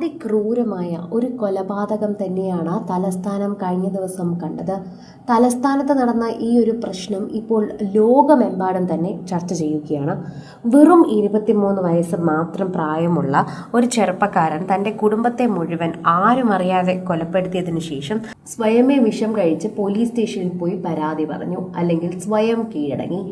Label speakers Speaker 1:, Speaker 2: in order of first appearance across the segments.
Speaker 1: അതിക്രൂരമായ ഒരു കൊലപാതകം തന്നെയാണ് തലസ്ഥാനം കഴിഞ്ഞ ദിവസം കണ്ടത്. തലസ്ഥാനത്ത് നടന്ന ഈ ഒരു പ്രശ്നം ഇപ്പോൾ ലോകമെമ്പാടും തന്നെ ചർച്ച ചെയ്യുകയാണ്. വെറും ഇരുപത്തിമൂന്ന് വയസ്സ് മാത്രം പ്രായമുള്ള ഒരു ചെറുപ്പക്കാരൻ തന്റെ കുടുംബത്തെ മുഴുവൻ ആരും അറിയാതെ കൊലപ്പെടുത്തിയതിന് ശേഷം സ്വയമേ വിഷം കഴിച്ച് പോലീസ് സ്റ്റേഷനിൽ പോയി പരാതി പറഞ്ഞു അല്ലെങ്കിൽ സ്വയം കീഴടങ്ങി.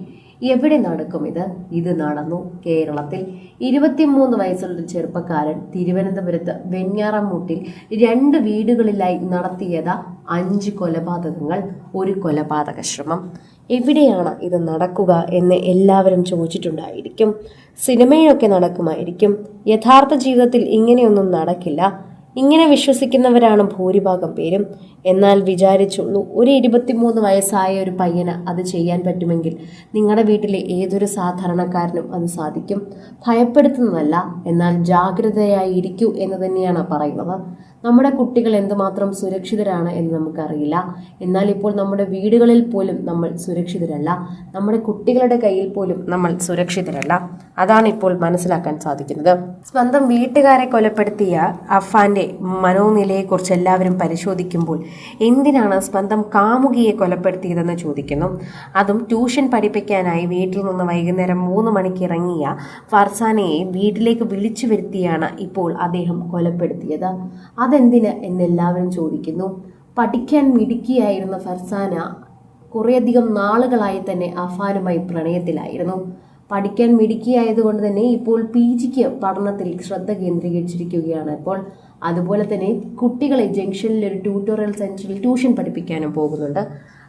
Speaker 1: എവിടെ നടക്കും ഇത്? ഇത് നടന്നു കേരളത്തിൽ. ഇരുപത്തിമൂന്ന് വയസ്സുള്ള ചെറുപ്പക്കാരൻ തിരുവനന്തപുരത്ത് വെഞ്ഞാറമൂട്ടിൽ രണ്ട് വീടുകളിലായി നടത്തിയത് അഞ്ച് കൊലപാതകങ്ങൾ ഒരു കൊലപാതക ശ്രമം. എവിടെയാണ് ഇത് നടക്കുക എന്ന് എല്ലാവരും ചോദിച്ചിട്ടുണ്ടായിരിക്കും. സിനിമയിലൊക്കെ നടക്കുമായിരിക്കും. യഥാർത്ഥ ജീവിതത്തിൽ ഇങ്ങനെയൊന്നും നടക്കില്ല. ഇങ്ങനെ വിശ്വസിക്കുന്നവരാണ് ഭൂരിഭാഗം പേരും. എന്നാൽ വിചാരിച്ചുള്ളൂ ഒരു ഇരുപത്തിമൂന്ന് വയസ്സായ ഒരു പയ്യന് അത് ചെയ്യാൻ പറ്റുമെങ്കിൽ നിങ്ങളുടെ വീട്ടിലെ ഏതൊരു സാധാരണക്കാരനും അത് സാധിക്കും. ഭയപ്പെടുത്തുന്നതല്ല എന്നാൽ ജാഗ്രതയായി ഇരിക്കൂ എന്ന് തന്നെയാണ് പറയുന്നത്. നമ്മുടെ കുട്ടികൾ എന്തുമാത്രം സുരക്ഷിതരാണ് എന്ന് നമുക്കറിയില്ല. എന്നാൽ ഇപ്പോൾ നമ്മുടെ വീടുകളിൽ പോലും നമ്മൾ സുരക്ഷിതരല്ല. നമ്മുടെ കുട്ടികളുടെ കയ്യിൽ പോലും നമ്മൾ സുരക്ഷിതരല്ല. അതാണ് ഇപ്പോൾ മനസ്സിലാക്കാൻ സാധിക്കുന്നത്. സ്വന്തം വീട്ടുകാരെ കൊലപ്പെടുത്തിയ അഫാന്റെ മനോനിലയെക്കുറിച്ച് എല്ലാവരും പരിശോധിക്കുമ്പോൾ എന്തിനാണ് സ്വന്തം കാമുകിയെ കൊലപ്പെടുത്തിയതെന്ന് ചോദിക്കുന്നു. അതും ട്യൂഷൻ പഠിപ്പിക്കാനായി വീട്ടിൽ നിന്ന് വൈകുന്നേരം മൂന്ന് മണിക്ക് ഇറങ്ങിയ ഫർസാനയെ വീട്ടിലേക്ക് വിളിച്ചു വരുത്തിയാണ് ഇപ്പോൾ അദ്ദേഹം കൊലപ്പെടുത്തിയത്. അതെന്തിന് എന്നെല്ലാവരും ചോദിക്കുന്നു. പഠിക്കാൻ മിടുക്കിയായിരുന്ന ഫർസാന കുറേയധികം നാളുകളായി തന്നെ അഫാനുമായി പ്രണയത്തിലായിരുന്നു. പഠിക്കാൻ മിടുക്കിയായതുകൊണ്ട് തന്നെ ഇപ്പോൾ പി ജിക്ക് പഠനത്തിൽ ശ്രദ്ധ കേന്ദ്രീകരിച്ചിരിക്കുകയാണ് ഇപ്പോൾ. അതുപോലെ തന്നെ കുട്ടികളെ ജംഗ്ഷനിൽ ഒരു ട്യൂട്ടോറിയൽ സെന്ററിൽ ട്യൂഷൻ പഠിപ്പിക്കാനും പോകുന്നുണ്ട്.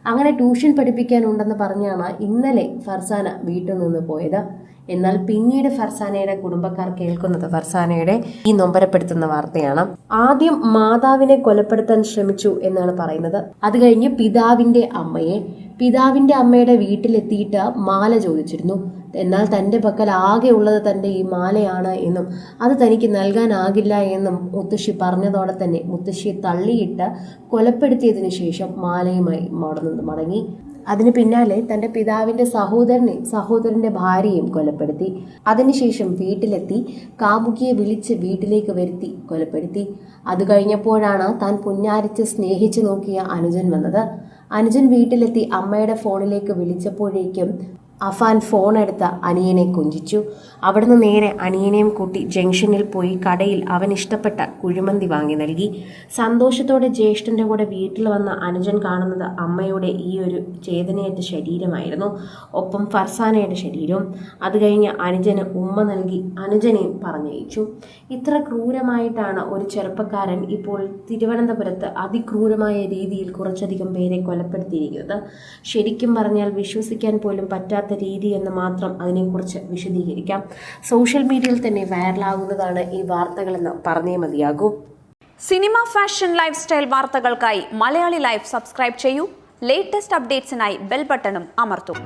Speaker 1: അങ്ങനെ ട്യൂഷൻ പഠിപ്പിക്കാനുണ്ടെന്ന് പറഞ്ഞാണ് ഇന്നലെ ഫർസാന വീട്ടിൽ നിന്ന് പോയത്. എന്നാൽ പിന്നീട് ഫർസാനയുടെ കുടുംബക്കാർ കേൾക്കുന്നത് ഫർസാനയുടെ ഈ നൊമ്പരപ്പെടുത്തുന്ന വാർത്തയാണ്. ആദ്യം മാതാവിനെ കൊലപ്പെടുത്താൻ ശ്രമിച്ചു എന്നാണ് പറയുന്നത്. അത് കഴിഞ്ഞ് പിതാവിന്റെ അമ്മയെ പിതാവിന്റെ അമ്മയുടെ വീട്ടിലെത്തിയിട്ട് മാല ചോദിച്ചിരുന്നു. എന്നാൽ തന്റെ പക്കൽ ആകെ ഉള്ളത് തന്റെ ഈ മാലയാണ് എന്നും അത് തനിക്ക് നൽകാനാകില്ല എന്നും മുത്തശ്ശി പറഞ്ഞതോടെ തന്നെ മുത്തശ്ശിയെ തള്ളിയിട്ട് കൊലപ്പെടുത്തിയതിനു ശേഷം മാലയുമായി മടങ്ങുന്നു മടങ്ങി. അതിന് പിന്നാലെ തന്റെ പിതാവിന്റെ സഹോദരനെ സഹോദരന്റെ ഭാര്യയും കൊലപ്പെടുത്തി. അതിനുശേഷം വീട്ടിലെത്തി കാമുകിയെ വിളിച്ച് വീട്ടിലേക്ക് വരുത്തി കൊലപ്പെടുത്തി. അത് കഴിഞ്ഞപ്പോഴാണ് താൻ പുന്നാരിച്ച് സ്നേഹിച്ച് നോക്കിയ അനുജൻ വന്നത്. അനുജൻ വീട്ടിലെത്തി അമ്മയുടെ ഫോണിലേക്ക് വിളിച്ചപ്പോഴേക്കും അഫാൻ ഫോൺ എടുത്ത അനിയനെ കൊഞ്ചിച്ചു. അവിടുന്ന് നേരെ അനിയനെയും കൂട്ടി ജംഗ്ഷനിൽ പോയി കടയിൽ അവൻ ഇഷ്ടപ്പെട്ട കുഴിമന്തി വാങ്ങി നൽകി. സന്തോഷത്തോടെ ജ്യേഷ്ഠന്റെ കൂടെ വീട്ടിൽ വന്ന അനുജൻ കാണുന്നത് അമ്മയുടെ ഈ ഒരു ചേതനയേറ്റ ശരീരമായിരുന്നു. ഒപ്പം ഫർസാനയുടെ ശരീരവും. അത് കഴിഞ്ഞ് അനുജന് ഉമ്മ നൽകി അനുജനെയും പറഞ്ഞയച്ചു. ഇത്ര ക്രൂരമായിട്ടാണ് ഒരു ചെറുപ്പക്കാരൻ ഇപ്പോൾ തിരുവനന്തപുരത്ത് അതിക്രൂരമായ രീതിയിൽ കുറച്ചധികം പേരെ കൊലപ്പെടുത്തിയിരിക്കുന്നത്. ശരിക്കും പറഞ്ഞാൽ വിശ്വസിക്കാൻ പോലും പറ്റാത്ത രീതി എന്ന് മാത്രം അതിനെക്കുറിച്ച് വിശദീകരിക്കാം. സോഷ്യൽ മീഡിയയിൽ തന്നെ വൈറലാകുന്നതാണ് ഈ വാർത്തകളെന്ന് പറഞ്ഞേ മതിയാകൂ.
Speaker 2: സിനിമ ഫാഷൻ ലൈഫ് സ്റ്റൈൽ വാർത്തകൾക്കായി മലയാളി ലൈഫ് സബ്സ്ക്രൈബ് ചെയ്യൂ. ലേറ്റസ്റ്റ് അപ്ഡേറ്റ്സിനായി ബെൽ ബട്ടണും അമർത്തും.